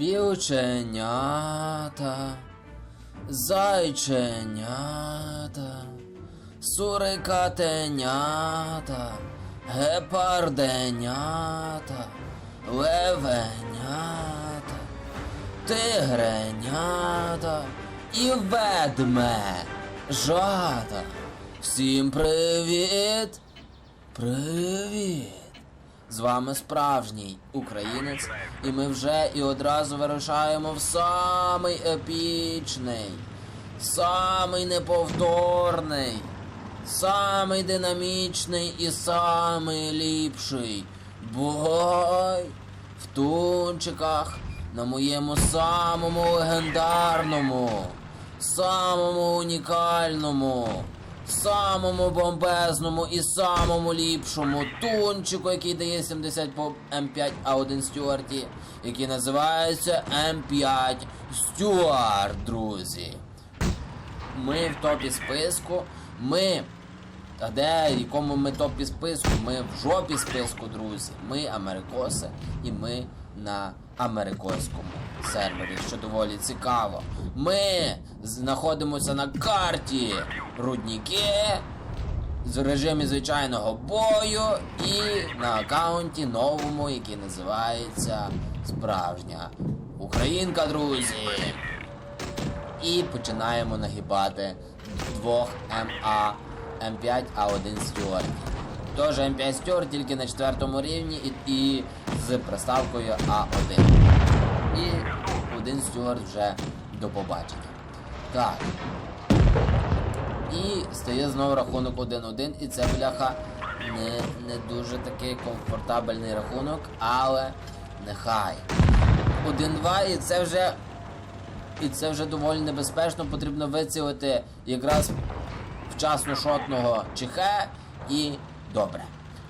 Білченята, зайченята, сурикатенята, гепарденята, левенята, тигренята і ведмежата. Всім привіт! Привіт! З вами справжній українець, і ми вже і одразу вирушаємо в самий епічний, самий неповторний, самий динамічний і самий ліпший бой в тунчиках на моєму самому легендарному, самому унікальному самому бомбезному і самому ліпшому тунчику, який дає 70 по М5 А1 Стюарті, який називається М5 Стюарт, друзі. Ми в топі списку. Ми. А де, якому ми топі списку? Ми в жопі списку, друзі. Ми америкоси і ми на америкоському сервері, що доволі цікаво. Ми знаходимося на карті Рудніки в режимі звичайного бою і на аккаунті новому, який називається Справжня Українка, друзі. І починаємо нагибати двох МА М5 А1 Стюарт. Тож М5 Стюарт тільки на четвертому рівні і, і з приставкою А1. І один Стюарт вже до побачення. Так. І стає знову рахунок 1-1, і це бляха не, не дуже такий комфортабельний рахунок, але нехай. 1-2 і це вже і це вже доволі небезпечно, потрібно вицілити якраз вчасно шотного чихе і добре.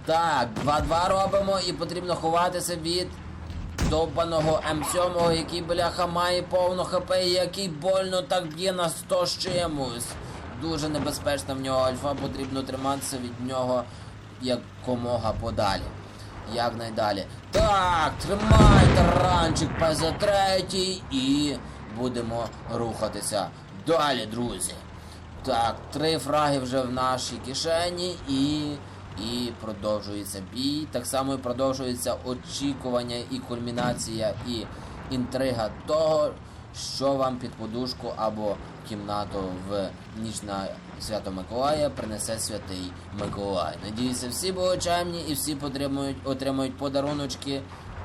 Так, 2-2 робимо і потрібно ховатися від довбаного М7, який бляха має повну хп і який больно так б'є на 100 з чимось. Дуже небезпечна в нього альфа, потрібно триматися від нього якомога подалі. Як найдалі. Так, тримай таранчик ПЗ-3 і будемо рухатися далі, друзі. Так, три фраги вже в нашій кишені і. І продовжується бій. Так само і продовжується очікування і кульмінація, і інтрига того, що вам під подушку або кімнату в ніч на Свято Миколая принесе святий Миколай. Надіюся, всі були чемні і всі отримують, отримують подаруночки.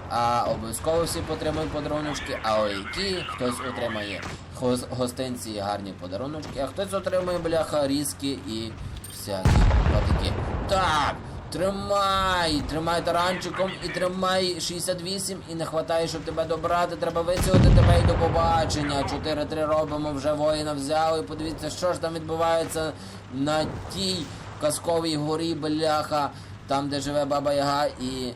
А обов'язково всі отримують подаруночки, а о які хтось отримає хос- гостинці і гарні подаруночки, а хтось отримує бляха різки і всякі патики. Так, тримай, тримай таранчиком і тримай 68 і не хватає, щоб тебе добрати. Треба вицілити тебе і до побачення. 4-3 робимо, вже воїна взяли. Подивіться, що ж там відбувається на тій казковій горі, бляха, там, де живе Баба Яга і.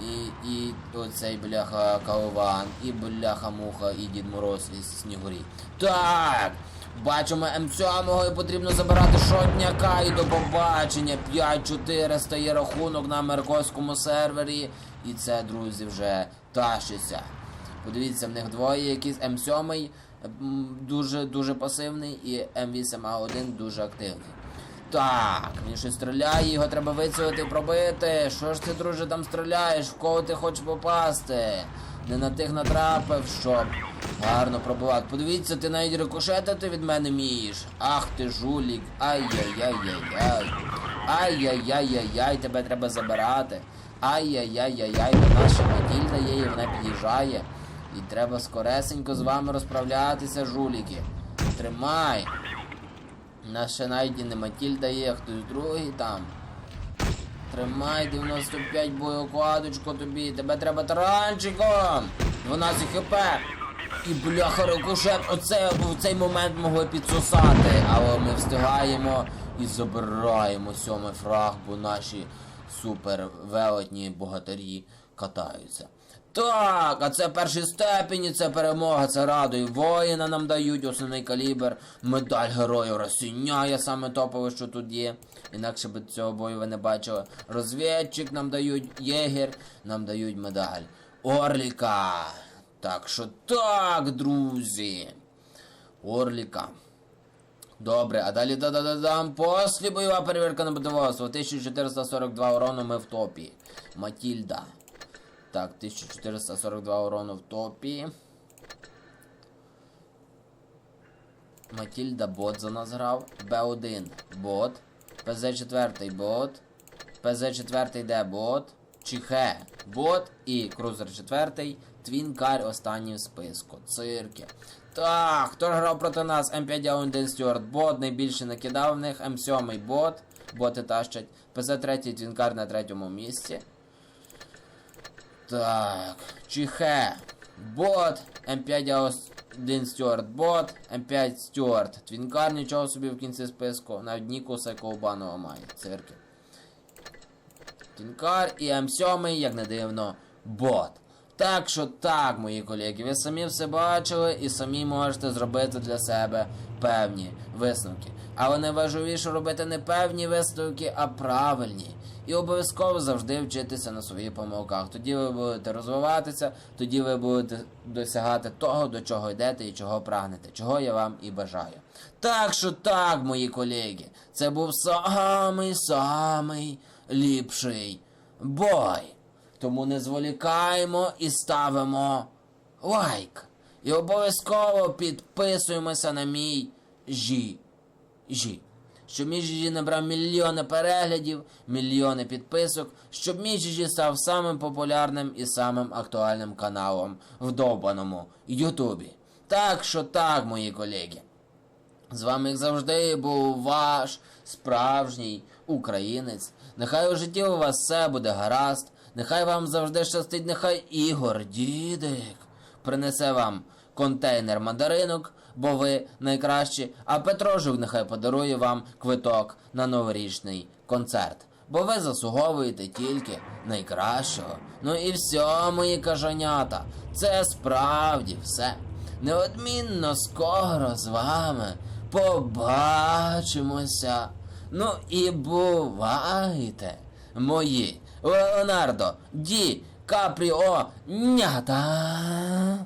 І, і оцей бляха Каован, і бляха муха, і Дід Мороз із Снігурі. Так! Бачимо М7 і потрібно забирати шотняка і до побачення. 5-4 стає рахунок на американському сервері. І це, друзі, вже тащиться. Подивіться, в них двоє, якийсь М7 дуже дуже пасивний, і М8А1 дуже активний. Так, він щось стріляє, його треба вицілити пробити. Що ж ти, друже, там стріляєш? В кого ти хочеш попасти? Не на тих натрапив, щоб гарно пробивати. Подивіться, ти навіть рикошетити від мене вмієш. Ах ти жулік. Ай-яй-яй-яй-яй. Ай-яй-яй-яй-яй, тебе треба забирати. Ай-яй-яй-яй-яй, ще Матільда є і вона під'їжджає. І треба скоресенько з вами розправлятися, жуліки. Тримай. Нас ще навіть не Матільда є, хтось другий там. Тримай 95 боєкладочку тобі, тебе треба таранчиком! 12 хп! І бляха рикошет, оце в цей момент могли підсосати, але ми встигаємо і забираємо сьомий фраг, бо наші супер велетні богатирі катаються. Так, а це перший степені, це перемога, це радує. Воїна нам дають, основний калібр, медаль героїв розсіняє саме топове, що тут є. Інакше б цього бою ви не бачили. Розвідчик нам дають, єгер, нам дають медаль. Орліка. Так що так, друзі. Орліка. Добре, а далі да-да-да-дам. Послі бойова перевірка на будоводство. 1442 урону ми в топі. Матільда. Так, 1442 урону в топі. Матільда бот за нас грав. Б1 бот. ПЗ4 бот. ПЗ4 де бот. Чіхе бот і крузер 4. Твінкар останній в списку. Цирки. Так, хто ж грав проти нас? М5 Стюарт бот, найбільше накидав в них. М7 бот. Боти тащать. ПЗ3 Твінкар на третьому місці. Так, Чіхе, бот, М5 1 Стюарт бот, М5 Стюарт. Твінкар нічого собі в кінці списку. Навіть Нікуса Ковбанова має. Цирки. Твінкар і М7, як не дивно, бот. Так що так, мої колеги, ви самі все бачили і самі можете зробити для себе певні висновки. Але найважливіше робити не певні висновки, а правильні. І обов'язково завжди вчитися на своїх помилках. Тоді ви будете розвиватися, тоді ви будете досягати того, до чого йдете і чого прагнете, чого я вам і бажаю. Так що так, мої колеги, це був самий самий ліпший бой. Тому не зволікаємо і ставимо лайк. І обов'язково підписуємося на мій жі. Жі. Щоб мій жі набрав мільйони переглядів, мільйони підписок, щоб мій жі став самим популярним і самим актуальним каналом в довбаному Ютубі. Так що так, мої колеги. З вами, як завжди, був ваш справжній українець. Нехай у житті у вас все буде гаразд. Нехай вам завжди щастить, нехай Ігор Дідик принесе вам контейнер мандаринок, бо ви найкращі, а Петрожук нехай подарує вам квиток на новорічний концерт. Бо ви заслуговуєте тільки найкращого. Ну і все, мої кажанята, це справді все. Неодмінно скоро з вами побачимося. Ну і бувайте, мої Леонардо Ді Капріо Нята.